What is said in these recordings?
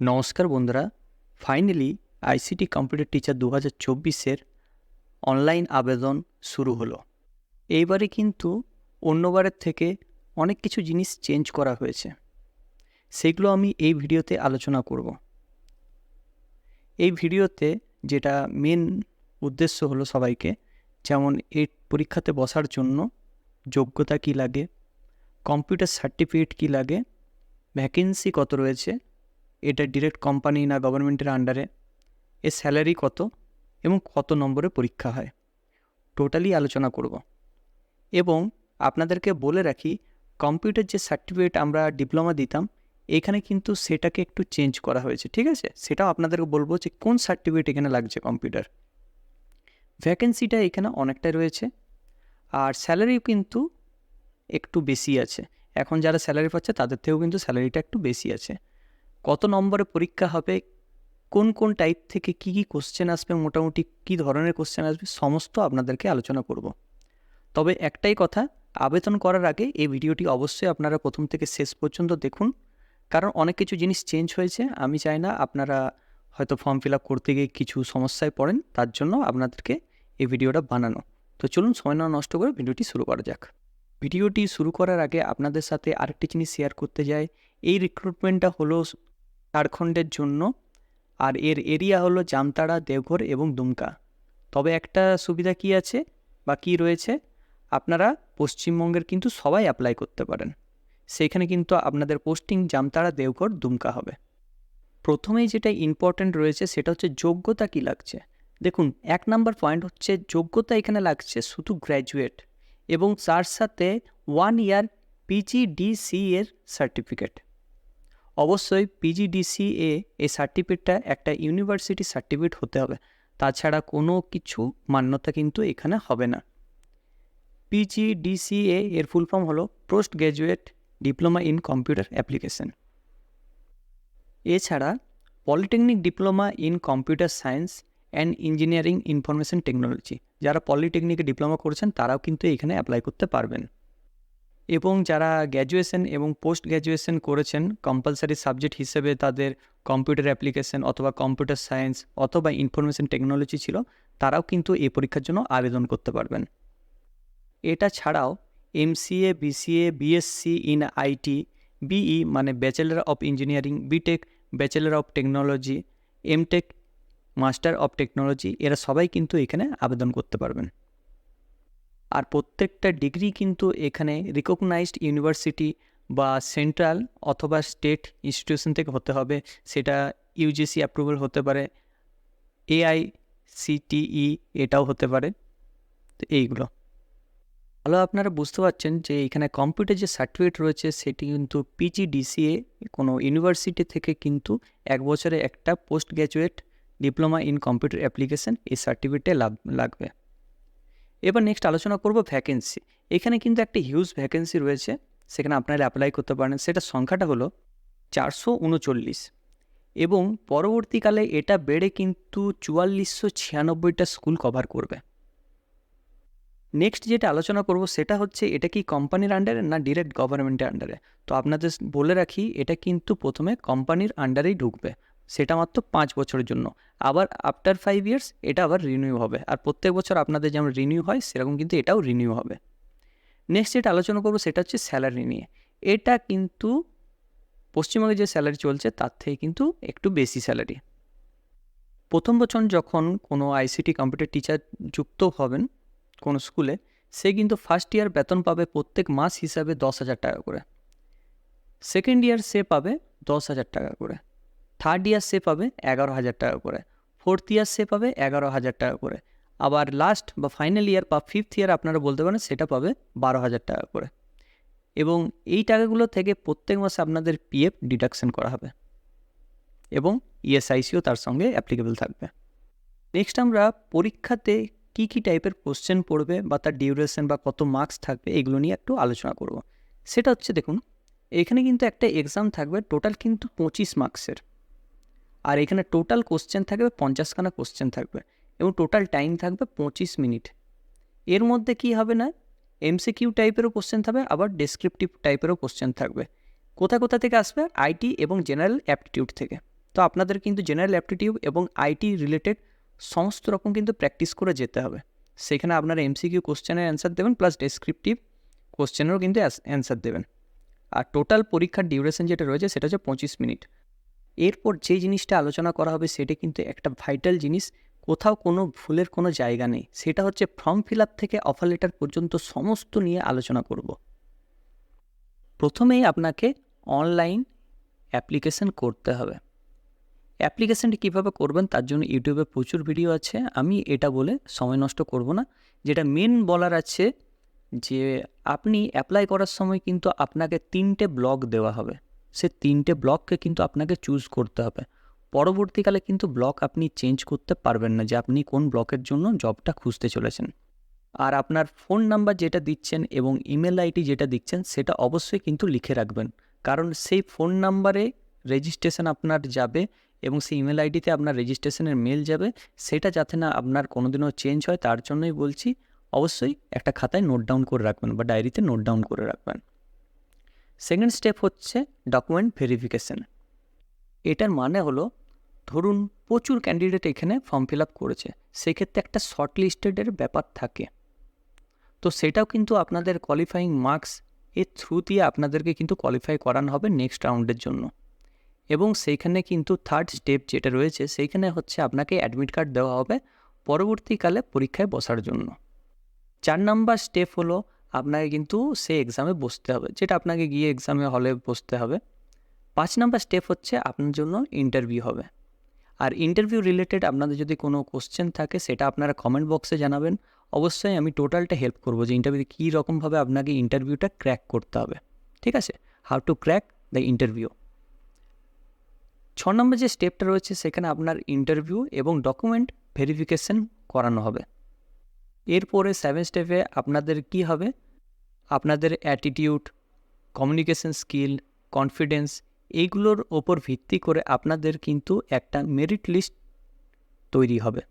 নমস্কার বন্ধুরা। Finally ICT computer teacher দু হাজার চব্বিশের অনলাইন আবেদন শুরু হলো। এইবারে কিন্তু অন্যবারের থেকে অনেক কিছু জিনিস চেঞ্জ করা হয়েছে। সেগুলো আমি এই ভিডিওতে আলোচনা করব। এই ভিডিওতে যেটা মেন উদ্দেশ্য হলো সবাইকে, যেমন এই পরীক্ষাতে বসার জন্য যোগ্যতা কী লাগে কম্পিউটার সার্টিফিকেট কী লাগে ভ্যাকেন্সি কত রয়েছে এটা ডিরেক্ট কোম্পানি না গভর্নমেন্টের আন্ডারে এর স্যালারি কত এবং কত নম্বরে পরীক্ষা হয়? টোটালি আলোচনা করব। এবং আপনাদেরকে বলে রাখি কম্পিউটার যে সার্টিফিকেট আমরা ডিপ্লোমা দিতাম, এখানে কিন্তু সেটাকে একটু চেঞ্জ করা হয়েছে, ঠিক আছে? সেটাও আপনাদেরকে বলব যে কোন সার্টিফিকেট এখানে লাগছে কম্পিউটার ভ্যাকেন্সিটা এখানে অনেকটাই রয়েছে, আর স্যালারিও কিন্তু একটু বেশি আছে। এখন যারা স্যালারি পাচ্ছে, তাদের থেকেও কিন্তু স্যালারিটা একটু বেশি আছে। কত নম্বরে পরীক্ষা হবে, কোন কোন টাইপ থেকে কি কি কোশ্চেন আসবে, মোটামুটি কি ধরনের কোশ্চেন আসবে, সমস্ত আপনাদেরকে আলোচনা করব। তবে একটাই কথা, আবেদন করার আগে এই ভিডিওটি অবশ্যই আপনারা প্রথম থেকে শেষ পর্যন্ত দেখুন। কারণ অনেক কিছু জিনিস চেঞ্জ হয়েছে, আমি চাই না আপনারা হয়তো ফর্ম ফিল আপ করতে গিয়ে কিছু সমস্যায় পড়েন, তার জন্য আপনাদেরকে এই ভিডিওটা বানানো। তো চলুন সময় না নষ্ট করে ভিডিওটি শুরু করা যাক। ভিডিওটি শুরু করার আগে আপনাদের সাথে আরেকটি জিনিস শেয়ার করতে যাই। এই রিক্রুটমেন্টটা হলো ঝাড়খণ্ডের জন্য। আর এর এরিয়া হলো জামতাড়া, দেওঘর এবং দুমকা। তবে একটা সুবিধা কি আছে বা কী রয়েছে? আপনারা পশ্চিমবঙ্গের কিন্তু সবাই অ্যাপ্লাই করতে পারেন। সেইখানে কিন্তু আপনাদের পোস্টিং জামতাড়া, দেওঘর, দুমকা হবে। প্রথমেই যেটা ইম্পর্ট্যান্ট রয়েছে সেটা হচ্ছে যোগ্যতা কী লাগছে। দেখুন, এক নাম্বার পয়েন্ট হচ্ছে যোগ্যতা এখানে লাগছে শুধু গ্র্যাজুয়েট এবং তার সাথে ওয়ান ইয়ার পিজিডিসি এর সার্টিফিকেট অবশ্যই পিজিডিসিএ এই সার্টিফিকেটটা একটা ইউনিভার্সিটি সার্টিফিকেট হতে হবে। তাছাড়া কোনো কিছু মান্যতা কিন্তু এখানে হবে না। পিজিডিসিএ এর ফুল ফর্ম হলো post graduate diploma in computer application এছাড়া polytechnic diploma in computer science and engineering information technology যারা পলিটেকনিকে ডিপ্লোমা করেছেন, তারাও কিন্তু এখানে অ্যাপ্লাই করতে পারবেন। এবং যারা গ্র্যাজুয়েশন এবং পোস্ট গ্র্যাজুয়েশন করেছেন কম্পালসারি সাবজেক্ট হিসেবে তাদের কম্পিউটার অ্যাপ্লিকেশন অথবা কম্পিউটার সায়েন্স অথবা ইনফরমেশন টেকনোলজি ছিল, তারাও কিন্তু এই পরীক্ষার জন্য আবেদন করতে পারবেন। এটা ছাড়াও MCA BCA BSc in IT BE মানে bachelor of engineering BTech bachelor of technology MTech master of technology এরা সবাই কিন্তু এখানে আবেদন করতে পারবেন। আর প্রত্যেকটা ডিগ্রি কিন্তু এখানে রিকগনাইজড ইউনিভার্সিটি বা সেন্ট্রাল অথবা স্টেট ইনস্টিটিউশন থেকে হতে হবে। সেটা ইউজিসি অ্যাপ্রুভাল হতে পারে এআই সিটিই এটাও হতে পারে। তো এইগুলো। ভালো আপনারা বুঝতে পারছেন যে এখানে কম্পিউটার যে সার্টিফিকেট রয়েছে, সেটি কিন্তু পিজিডিসিএ কোনো ইউনিভার্সিটি থেকে কিন্তু এক বছরে একটা post graduate diploma in computer application এই সার্টিফিকেটে লাগবে। এবার নেক্সট আলোচনা করব ভ্যাকেন্সি এখানে কিন্তু একটা হিউজ ভ্যাকেন্সি রয়েছে, সেখানে আপনারা অ্যাপ্লাই করতে পারেন। সেটা সংখ্যাটা হলো চারশো উনচল্লিশ। এবং পরবর্তীকালে এটা বেড়ে কিন্তু চুয়াল্লিশশো ছিয়ানব্বইটা স্কুল কভার করবে। নেক্সট যেটা আলোচনা করব সেটা হচ্ছে, এটা কি কোম্পানির আন্ডারে না ডিরেক্ট গভর্নমেন্টের আন্ডারে তো আপনাদের বলে রাখি, এটা কিন্তু প্রথমে কোম্পানির আন্ডারেই ঢুকবে। সেটা মাত্র পাঁচ বছরের জন্য। আবার আফটার ফাইভ ইয়ার্স এটা আবার রিনিউ হবে। আর প্রত্যেক বছর আপনাদের যেমন রিনিউ হয়, সেরকম কিন্তু এটাও রিনিউ হবে। নেক্সট যেটা আলোচনা করব সেটা হচ্ছে স্যালারি নিয়ে। এটা কিন্তু পশ্চিমবঙ্গে যে স্যালারি চলছে, তার থেকে কিন্তু একটু বেশি স্যালারি প্রথম বছর যখন কোনো আইসিটি কম্পিউটার টিচার যুক্ত হবেন কোনো স্কুলে সে কিন্তু ফার্স্ট ইয়ার বেতন পাবে প্রত্যেক মাস হিসাবে দশ হাজার টাকা করে। সেকেন্ড ইয়ার সে পাবে দশ হাজার টাকা করে। থার্ড ইয়ার সে পাবে এগারো হাজার টাকা করে। ফোর্থ ইয়ার সে পাবে এগারো হাজার টাকা করে। আবার লাস্ট বা ফাইনাল ইয়ার বা ফিফথ ইয়ার আপনারা বলতে পারেন সেটা পাবে বারো হাজার টাকা করে। এবং এই টাকাগুলো থেকে প্রত্যেক মাসে আপনাদের পিএফ ডিডাকশন করা হবে। এবং ইএসআইসিও তার সঙ্গে অ্যাপ্লিকেবল থাকবে। নেক্সট আমরা পরীক্ষাতে কী কী টাইপের কোশ্চেন পড়বে বা তার ডিউরেশন বা কত মার্কস থাকবে এগুলো নিয়ে একটু আলোচনা করব। সেটা হচ্ছে দেখুন, এখানে কিন্তু একটা এক্সাম থাকবে টোটাল কিন্তু পঁচিশ মার্কসের আর এখানে টোটাল কোশ্চেন থাকবে পঞ্চাশখানা কোশ্চেন থাকবে এবং টোটাল টাইম থাকবে পঁচিশ মিনিট এর মধ্যে কি হবে না? এমসিকিউ টাইপেরও কোশ্চেন থাকবে, আবার ডেসক্রিপটিভ টাইপেরও কোশ্চেন থাকবে। কোথা কোথা থেকে আসবে? আইটি এবং জেনারেল অ্যাপটিটিউড থেকে। তো আপনাদের কিন্তু জেনারেল অ্যাপটিটিউড এবং আইটি রিলেটেড সমস্ত রকম কিন্তু প্র্যাকটিস করে যেতে হবে। সেখানে আপনারা এমসিকিউ কোশ্চেনের অ্যান্সার দেবেন প্লাস ডেসক্রিপটিভ কোশ্চেনেরও কিন্তু অ্যান্সার দেবেন। আর টোটাল পরীক্ষার ডিউরেশন যেটা রয়েছে, সেটা হচ্ছে পঁচিশ মিনিট এরপর যে জিনিসটা আলোচনা করা হবে সেটা কিন্তু একটা ভাইটাল জিনিস। কোথাও কোনো ভুলের কোনো জায়গা নেই। সেটা হচ্ছে ফর্ম ফিল আপ থেকে অফার লেটার পর্যন্ত সমস্ত নিয়ে আলোচনা করব। প্রথমেই আপনাকে অনলাইন অ্যাপ্লিকেশন করতে হবে। অ্যাপ্লিকেশানটি কীভাবে করবেন তার জন্য ইউটিউবে প্রচুর ভিডিও আছে। আমি এটা বলে সময় নষ্ট করব না। যেটা মেন বলার আছে যে, আপনি অ্যাপ্লাই করার সময় কিন্তু আপনাকে তিনটে ব্লক দেওয়া হবে। সে তিনটে ব্লককে কিন্তু আপনাকে চুজ করতে হবে। পরবর্তীকালে কিন্তু ব্লক আপনি চেঞ্জ করতে পারবেন না যে আপনি কোন ব্লকের জন্য জবটা খুঁজতে চলেছেন। আর আপনার ফোন নাম্বার যেটা দিচ্ছেন এবং ইমেল আইডি যেটা দিচ্ছেন, সেটা অবশ্যই কিন্তু লিখে রাখবেন। কারণ সেই ফোন নাম্বারে রেজিস্ট্রেশন আপনার যাবে এবং সেই ইমেল আইডিতে আপনার রেজিস্ট্রেশনের মেল যাবে, সেটা যাতে না আপনার কোনোদিনও চেঞ্জ হয়, তার জন্যই বলছি, অবশ্যই একটা খাতায় নোট ডাউন করে রাখবেন বা ডায়েরিতে নোট ডাউন করে রাখবেন। সেকেন্ড স্টেপ হচ্ছে ডকুমেন্ট ভেরিফিকেশন এটার মানে হলো, ধরুন প্রচুর ক্যান্ডিডেট এখানে ফর্ম ফিল আপ করেছে, সেক্ষেত্রে একটা শর্ট লিস্টেডের ব্যাপার থাকে। তো সেটাও কিন্তু আপনাদের কোয়ালিফাইং মার্কস এর থ্রু দিয়ে আপনাদেরকে কিন্তু কোয়ালিফাই করানো হবে নেক্সট রাউন্ডের জন্য। এবং সেইখানে কিন্তু থার্ড স্টেপ যেটা রয়েছে, সেইখানে হচ্ছে আপনাকে অ্যাডমিট কার্ড দেওয়া হবে পরবর্তীকালে পরীক্ষায় বসার জন্য। চার নাম্বার স্টেপ হলো আপনাকে কিন্তু সেই এক্সামে বসতে হবে, যেটা আপনাকে গিয়ে এক্সামে হলে বসতে হবে। পাঁচ নাম্বার স্টেপ হচ্ছে আপনার জন্য ইন্টারভিউ হবে। আর ইন্টারভিউ রিলেটেড আপনাদের যদি কোনো কোশ্চেন থাকে, সেটা আপনারা কমেন্ট বক্সে জানাবেন। অবশ্যই আমি টোটালটা হেল্প করব যে ইন্টারভিউ কী রকমভাবে আপনাকে ইন্টারভিউটা ক্র্যাক করতে হবে। ঠিক আছে? How to crack the interview ছ নম্বর যে স্টেপটা রয়েছে, সেখানে আপনার ইন্টারভিউ এবং ডকুমেন্ট ভেরিফিকেশন করানো হবে। এরপরে সেভেন স্টেপে আপনাদের কি হবে? আপনাদের অ্যাটিটিউড কমিউনিকেশন স্কিল কনফিডেন্স এইগুলোর ওপর ভিত্তি করে আপনাদের কিন্তু একটা মেরিট লিস্ট তৈরি হবে।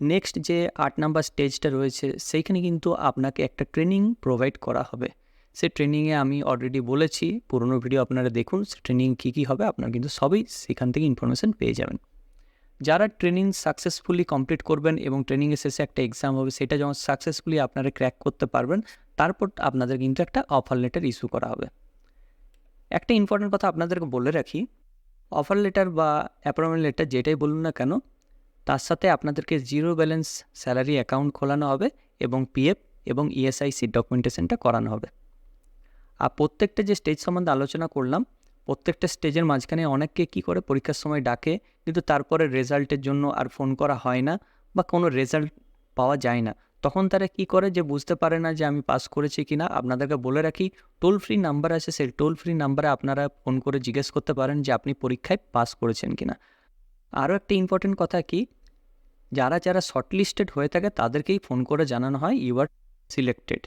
নেক্সট যে আট নাম্বার স্টেজটা রয়েছে, সেইখানে কিন্তু আপনাকে একটা ট্রেনিং প্রোভাইড করা হবে। সে ট্রেনিংয়ে আমি অলরেডি বলেছি, পুরনো ভিডিও আপনারা দেখুন, সে ট্রেনিং কী কী হবে, আপনারা কিন্তু সবই সেখান থেকে ইনফরমেশান পেয়ে যাবেন। যারা ট্রেনিং সাকসেসফুলি কমপ্লিট করবেন এবং ট্রেনিংয়ের শেষে একটা এক্সাম হবে, সেটা যখন সাকসেসফুলি আপনারা ক্র্যাক করতে পারবেন, তারপর আপনাদের কিন্তু একটা অফার লেটার ইস্যু করা হবে। একটা ইম্পর্টেন্ট কথা আপনাদেরকে বলে রাখি অফার লেটার বা অ্যাপয়েন্টমেন্ট লেটার যেটাই বলুন না কেন, তার সাথে আপনাদেরকে জিরো ব্যালেন্স স্যালারি অ্যাকাউন্ট খোলানো হবে এবং পিএফ এবং ইএসআইসি ডকুমেন্টেশনটা করানো হবে। আর প্রত্যেকটা যে স্টেজ সম্বন্ধে আলোচনা করলাম প্রত্যেকটা স্টেজের মাঝখানে অনেককে কী করে পরীক্ষার সময় ডাকে, কিন্তু তারপরে রেজাল্টের জন্য আর ফোন করা হয় না বা কোনো রেজাল্ট পাওয়া যায় না। তখন তারা কি করে যে বুঝতে পারে না যে আমি পাস করেছি কি না আপনাদেরকে বলে রাখি টোল ফ্রি নাম্বার আছে, সেই টোল ফ্রি নাম্বারে আপনারা ফোন করে জিজ্ঞেস করতে পারেন যে আপনি পরীক্ষায় পাস করেছেন কি না আরও একটা ইম্পর্টেন্ট কথা কি, যারা যারা শর্টলিস্টেড হয়ে থাকে তাদেরকেই ফোন করে জানানো হয় ইউ আর সিলেক্টেড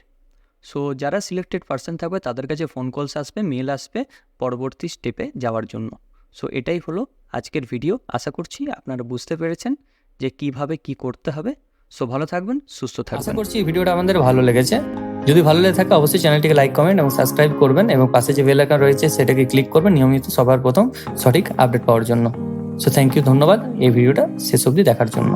সো যারা সিলেক্টেড পার্সন থাকবে, তাদের কাছে ফোন কলস আসবে মেল আসবে পরবর্তী স্টেপে যাওয়ার জন্য। সো এটাই হলো আজকের ভিডিও আশা করছি আপনারা বুঝতে পেরেছেন যে কীভাবে কি করতে হবে। সো ভালো থাকবেন, সুস্থ থাকবেন। আশা করছি এই ভিডিওটা আমাদের ভালো লেগেছে। যদি ভালো লেগে থাকে, অবশ্যই চ্যানেলটিকে লাইক কমেন্ট এবং সাবস্ক্রাইব করবেন এবং পাশে যে বেল আইকন রয়েছে, সেটাকে ক্লিক করবেন। নিয়মিত সবার প্রথম সঠিক আপডেট পাওয়ার জন্য। সো থ্যাংক ইউ ধন্যবাদ। এই ভিডিওটা শেষ অবধি দেখার জন্য।